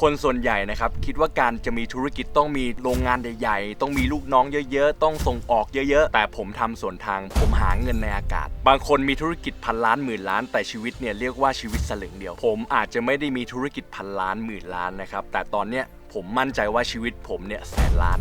คนส่วนใหญ่นะครับคิดว่าการจะมีธุรกิจต้องมีโรงงานใหญ่ๆ ต้องมีลูกน้องเยอะๆ ต้องส่งออกเยอะๆ แต่ผมทำส่วนทางผมหาเงินในอากาศ บางคนมีธุรกิจพันล้านหมื่นล้าน แต่ชีวิตเนี่ยเรียกว่าชีวิตสลึงเดียว ผมอาจจะไม่ได้มีธุรกิจพันล้านหมื่นล้านนะครับแต่ตอนเนี้ยผมมั่นใจว่าชีวิตผมเนี่ยแสนล้าน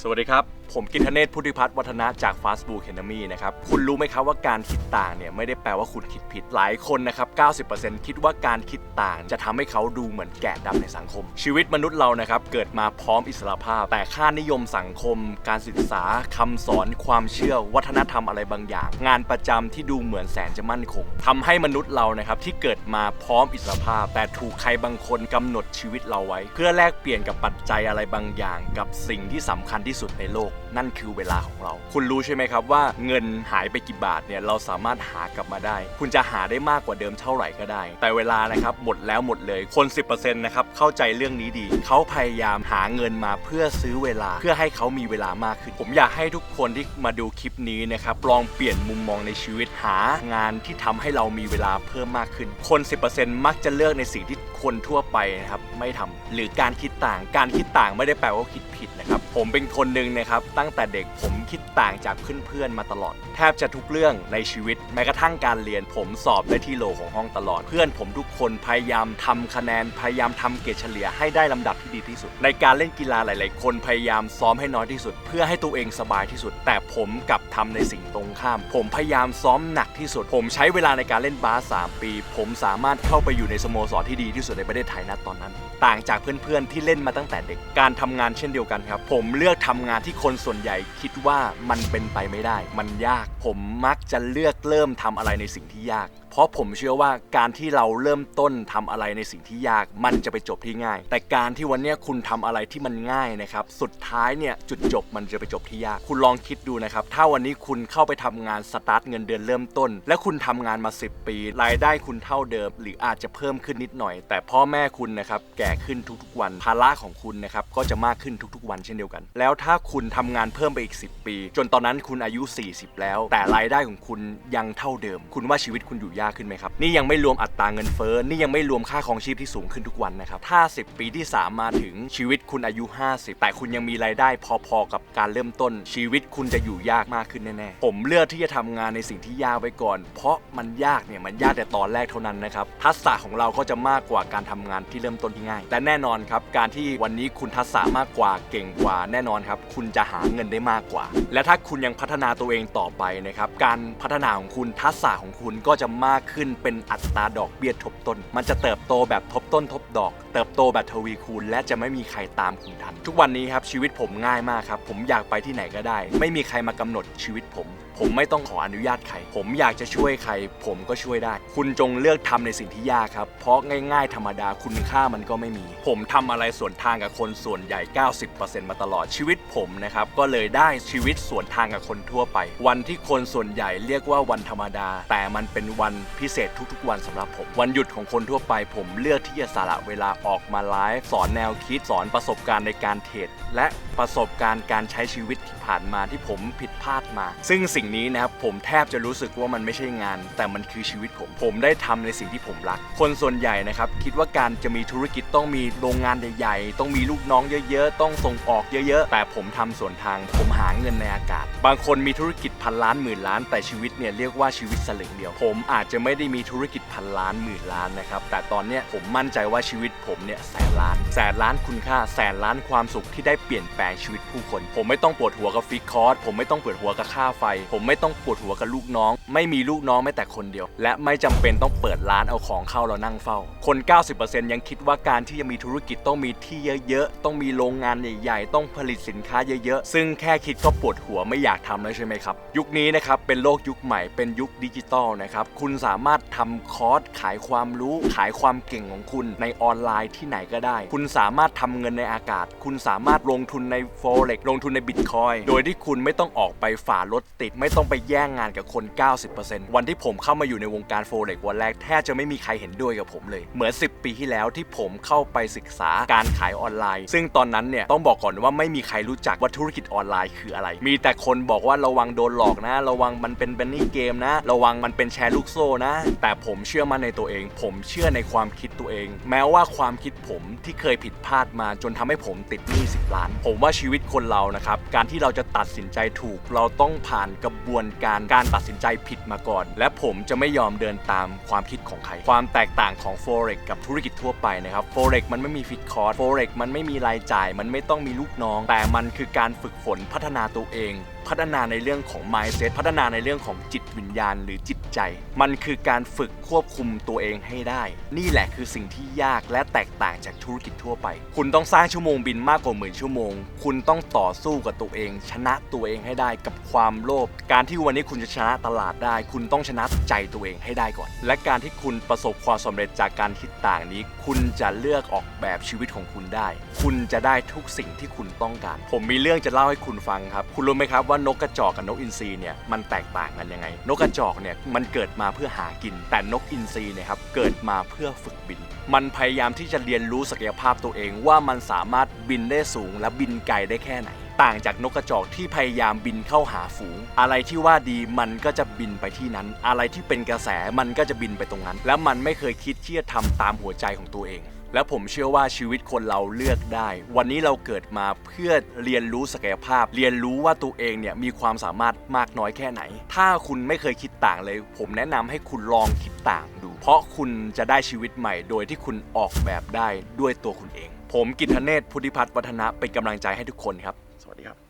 สวัสดีครับ ผมกินธเนศพุทธิพัฒน์วัฒนะจาก Fast Food Academy นะครับ คุณรู้ไหมครับว่าการคิดต่างเนี่ย ไม่ได้แปลว่าคุณคิดผิดหลายคนนะครับ 90%คิดว่าการคิดต่างจะทำให้เขาดูเหมือนแกะดำในสังคม ชีวิตมนุษย์เรานะครับ เกิดมาพร้อมอิสรภาพ แต่ค่านิยมสังคม การศึกษาคำสอน ความเชื่อวัฒนธรรมอะไรบางอย่าง งานประจำที่ดูเหมือนแสนจะมั่นคงทำให้มนุษย์เรานะครับที่เกิดมาพร้อมอิสรภาพ แต่ถูกใครบางคนกำหนดชีวิตเราไว้ เพื่อแลกเปลี่ยนกับปัจจัยอะไรบางอย่าง กับสิ่งที่สำคัญที่สุดในโลกนั่นคือเวลาของเรา คุณรู้ใช่ไหมครับว่าเงินหายไปกี่บาทเนี่ยเราสามารถหากลับมาได้ คุณจะหาได้มากกว่าเดิมเท่าไหร่ก็ได้ แต่เวลานะครับหมดแล้วหมดเลยคน 10%นะครับเข้าใจเรื่องนี้ดี เขาพยายามหาเงินมาเพื่อซื้อเวลาเพื่อให้เขามีเวลามากขึ้น ผมอยากให้ทุกคนที่มาดูคลิปนี้นะครับลองเปลี่ยนมุมมองในชีวิตหางานที่ทำให้เรามีเวลาเพิ่มมากขึ้น คน 10%มักจะเลือกในสิ่งที่คนทั่วไปนะครับไม่ทำหรือการคิดต่างการคิดต่างไม่ได้แปลว่าคิดผิดนะครับ ผมเป็นคนหนึ่งนะครับ ตั้งแต่เด็กผมคิดต่างจากเพื่อนๆมาตลอด แทบจะทุกเรื่องในชีวิตแม้กระทั่งการเรียน ผมสอบได้ที่โหลของห้องตลอด เพื่อนผมทุกคนพยายามทำคะแนนพยายามทำเกรดเฉลี่ยให้ได้ลำดับที่ดีที่สุด ในการเล่นกีฬาหลาย ๆ คนพยายามซ้อมให้น้อยที่สุด เพื่อให้ตัวเองสบายที่สุด แต่ผมกลับทำในสิ่งตรงข้าม ผมพยายามซ้อมหนักที่สุด ผมใช้เวลาในการเล่นบาสสามปี ผมสามารถเข้าไปอยู่ในสโมสรที่ดีที่สุดในประเทศไทยณตอนนั้น ต่างจากเพื่อนๆที่เล่นมาตั้งแต่เด็กการทำงานเช่นเดียวกันครับผมมเลือกทำงานที่คนส่วนใหญ่คิดว่ามันเป็นไปไม่ได้ มันยาก ผมมักจะเลือกเริ่มทำอะไรในสิ่งที่ยาก เพราะผมเชื่อว่าการที่เราเริ่มต้นทำอะไรในสิ่งที่ยาก มันจะไปจบที่ง่าย แต่การที่วันนี้คุณทำอะไรที่มันง่ายนะครับ สุดท้ายเนี่ยจุดจบมันจะไปจบที่ยาก คุณลองคิดดูนะครับ ถ้าวันนี้คุณเข้าไปทำงานสตาร์ทเงินเดือนเริ่มต้น และคุณทำงานมา 10 ปี รายได้คุณเท่าเดิม หรืออาจจะเพิ่มขึ้นนิดหน่อย แต่พ่อแม่คุณนะครับแก่ขึ้นทุกๆวันภาระของคุณนะครับก็จะมากขึ้นทุกๆ วันเช่นเดียวกันแล้วถ้าคุณทำงานเพิ่มไปอีก 10 ปี จนตอนนั้นคุณอายุ 40 แล้ว แต่รายได้ของคุณยังเท่าเดิม คุณว่าชีวิตคุณอยู่ยากขึ้นไหมครับ นี่ยังไม่รวมอัตราเงินเฟ้อนี่ยังไม่รวมค่าครองชีพที่สูงขึ้นทุกวันนะครับถ้า 10 ปีที่ 3 มาถึงชีวิตคุณอายุ 50 แต่คุณยังมีรายได้พอๆกับการเริ่มต้น ชีวิตคุณจะอยู่ยากมากขึ้นแน่ๆผมเลือกที่จะทำงานในสิ่งที่ยากไว้ก่อน เพราะมันยากเนี่ยมันยากแต่ตอนแรกเท่านั้นนะครับทักษะของเราก็จะมากกว่าการทำงานที่เริ่มต้นที่ง่าย แต่แน่นอนครับการที่วันนี้คุณทักษะมากกว่าเก่งกว่าแน่นอนครับ คุณจะหาเงินได้มากกว่า และถ้าคุณยังพัฒนาตัวเองต่อไปนะครับ การพัฒนาของคุณทักษะของคุณก็จะมากขึ้นเป็นอัตราดอกเบี้ยทบต้น มันจะเติบโตแบบทบต้นทบดอก เติบโตแบบทวีคูณ และจะไม่มีใครตามคุณทัน ทุกวันนี้ครับชีวิตผมง่ายมากครับ ผมอยากไปที่ไหนก็ได้ ไม่มีใครมากำหนดชีวิตผม ผมไม่ต้องขออนุญาตใคร ผมอยากจะช่วยใคร ผมก็ช่วยได้ คุณจงเลือกทำในสิ่งที่ยากครับ เพราะง่าย ๆ ธรรมดาคุณค่ามันก็ไม่มี ผมทำอะไรส่วนทางกับคนส่วนใหญ่ 90%มาตลอดชีวิตผมนะครับก็เลยได้ชีวิตส่วนทางกับคนทั่วไป วันที่คนส่วนใหญ่เรียกว่าวันธรรมดา แต่มันเป็นวันพิเศษทุกๆ วันสำหรับผม วันหยุดของคนทั่วไป ผมเลือกที่จะสละเวลาออกมาไลฟ์สอนแนวคิดสอนประสบการณ์ในการเทรดและประสบการณ์การใช้ชีวิตที่ผ่านมาที่ผมผิดพลาดมา ซึ่งสิ่งนี้นะครับผมแทบจะรู้สึกว่ามันไม่ใช่งาน แต่มันคือชีวิตผมผมได้ทำในสิ่งที่ผมรัก คนส่วนใหญ่นะครับคิดว่าการจะมีธุรกิจต้องมีโรงงานใหญ่ ๆ ต้องมีลูกน้องเยอะ ๆ ต้องส่งออกเยอะๆ แต่ผมทำส่วนทางผมหาเงินในอากาศ บางคนมีธุรกิจพันล้านหมื่นล้าน แต่ชีวิตเนี่ยเรียกว่าชีวิตสลึงเดียว ผมอาจจะไม่ได้มีธุรกิจพันล้านหมื่นล้านนะครับ แต่ตอนเนี้ยผมมั่นใจว่าชีวิตผมเนี่ยแสนล้าน แสนล้านคุณค่าแสนล้านความสุขที่ได้เปลี่ยนแปลงชีวิตผู้คน ผมไม่ต้องปวดหัวกับฟิกคอร์สผมไม่ต้องปวดหัวกับค่าไฟ ผมไม่ต้องปวดหัวกับลูกน้อง ไม่มีลูกน้องแม้แต่คนเดียว และไม่จำเป็นต้องเปิดร้านเอาของเข้าแล้วนั่งเฝ้า คน 90%ยังคิดว่าการที่จะมีธุรกิจต้องมีที่เยอะๆต้องมีโรงงานใหญ่ๆต้องผลิตสินค้าเยอะๆ ซึ่งแค่คิดก็ปวดหัวไม่อยากทำแล้วใช่ไหมครับ ยุคนี้นะครับเป็นโลกยุคใหม่เป็นยุคดิจิตอลนะครับคุณสามารถทำคอร์สขายความรู้ขายความเก่งของคุณในออนไลน์ที่ไหนก็ได้ คุณสามารถทำเงินในอากาศ คุณสามารถลงทุนใน Forex ลงทุนใน Bitcoin โดยที่คุณไม่ต้องออกไปฝ่ารถติด ไม่ต้องไปแย่งงานกับคน 90%วันที่ผมเข้ามาอยู่ในวงการ Forex วันแรกแทบจะไม่มีใครเห็นด้วยกับผมผมเลย เหมือน 10 ปีที่แล้วที่ผมเข้าไปศึกษาการขายออนไลน์ ซึ่งตอนนั้นเนี่ยต้องบอกก่อนว่าไม่มีใครรู้จักว่าธุรกิจออนไลน์คืออะไร มีแต่คนบอกว่าระวังโดนหลอกนะ ระวังมันเป็นเบนนี่เกมนะ ระวังมันเป็นแชร์ลูกโซ่นะ แต่ผมเชื่อมั่นในตัวเอง ผมเชื่อในความคิดตัวเอง แม้ว่าความคิดผมที่เคยผิดพลาดมาจนทำให้ผมติดหนี้10ล้าน ผมว่าชีวิตคนเรานะครับ การที่เราจะตัดสินใจถูก เราต้องผ่านกระบวนการการตัดสินใจผิดมาก่อน และผมจะไม่ยอมเดินตามความคิดของใคร ความแตกต่างของ forex กับธุรกิจทั่วไปนะครับ forex มันไม่มีฟิกคอร์ส forex มันไม่มีรายจ่าย มันไม่ต้องมีลูกน้องแต่มันคือการฝึกฝนพัฒนาตัวเอง พัฒนาในเรื่องของ mindset พัฒนาในเรื่องของจิตวิญญาณหรือจิตใจ มันคือการฝึกควบคุมตัวเองให้ได้ นี่แหละคือสิ่งที่ยากและแตกต่างจากธุรกิจทั่วไป คุณต้องสร้างชั่วโมงบินมากกว่าหมื่นชั่วโมง คุณต้องต่อสู้กับตัวเอง ชนะตัวเองให้ได้กับความโลภการที่วันนี้คุณจะชนะตลาดได้ คุณต้องชนะใจตัวเองให้ได้ก่อน และการที่คุณประสบความสำเร็จจากการคิดต่างนี้ คุณจะเลือกออกแบบชีวิตของคุณได้ คุณจะได้ทุกสิ่งที่คุณต้องการ ผมมีเรื่องจะเล่าให้คุณฟังครับ คุณรู้ไหมครับว่าานกกระจอกกับนกอินทรีเนี่ยมันแตกต่างกันยังไง นกกระจอกเนี่ยมันเกิดมาเพื่อหากิน แต่นกอินทรีเนี่ยครับเกิดมาเพื่อฝึกบิน มันพยายามที่จะเรียนรู้ศักยภาพตัวเองว่ามันสามารถบินได้สูงและบินไกลได้แค่ไหน ต่างจากนกกระจอกที่พยายามบินเข้าหาฝูง อะไรที่ว่าดีมันก็จะบินไปที่นั้น อะไรที่เป็นกระแสมันก็จะบินไปตรงนั้น แล้วมันไม่เคยคิดที่จะทำตามหัวใจของตัวเองและผมเชื่อว่าชีวิตคนเราเลือกได้ วันนี้เราเกิดมาเพื่อเรียนรู้ศักยภาพ เรียนรู้ว่าตัวเองเนี่ยมีความสามารถมากน้อยแค่ไหน ถ้าคุณไม่เคยคิดต่างเลย ผมแนะนำให้คุณลองคิดต่างดู เพราะคุณจะได้ชีวิตใหม่ โดยที่คุณออกแบบได้ด้วยตัวคุณเอง ผมกิตเนศพุทธิพัฒน์วัฒนะเป็นกำลังใจให้ทุกคนครับ สวัสดีครับ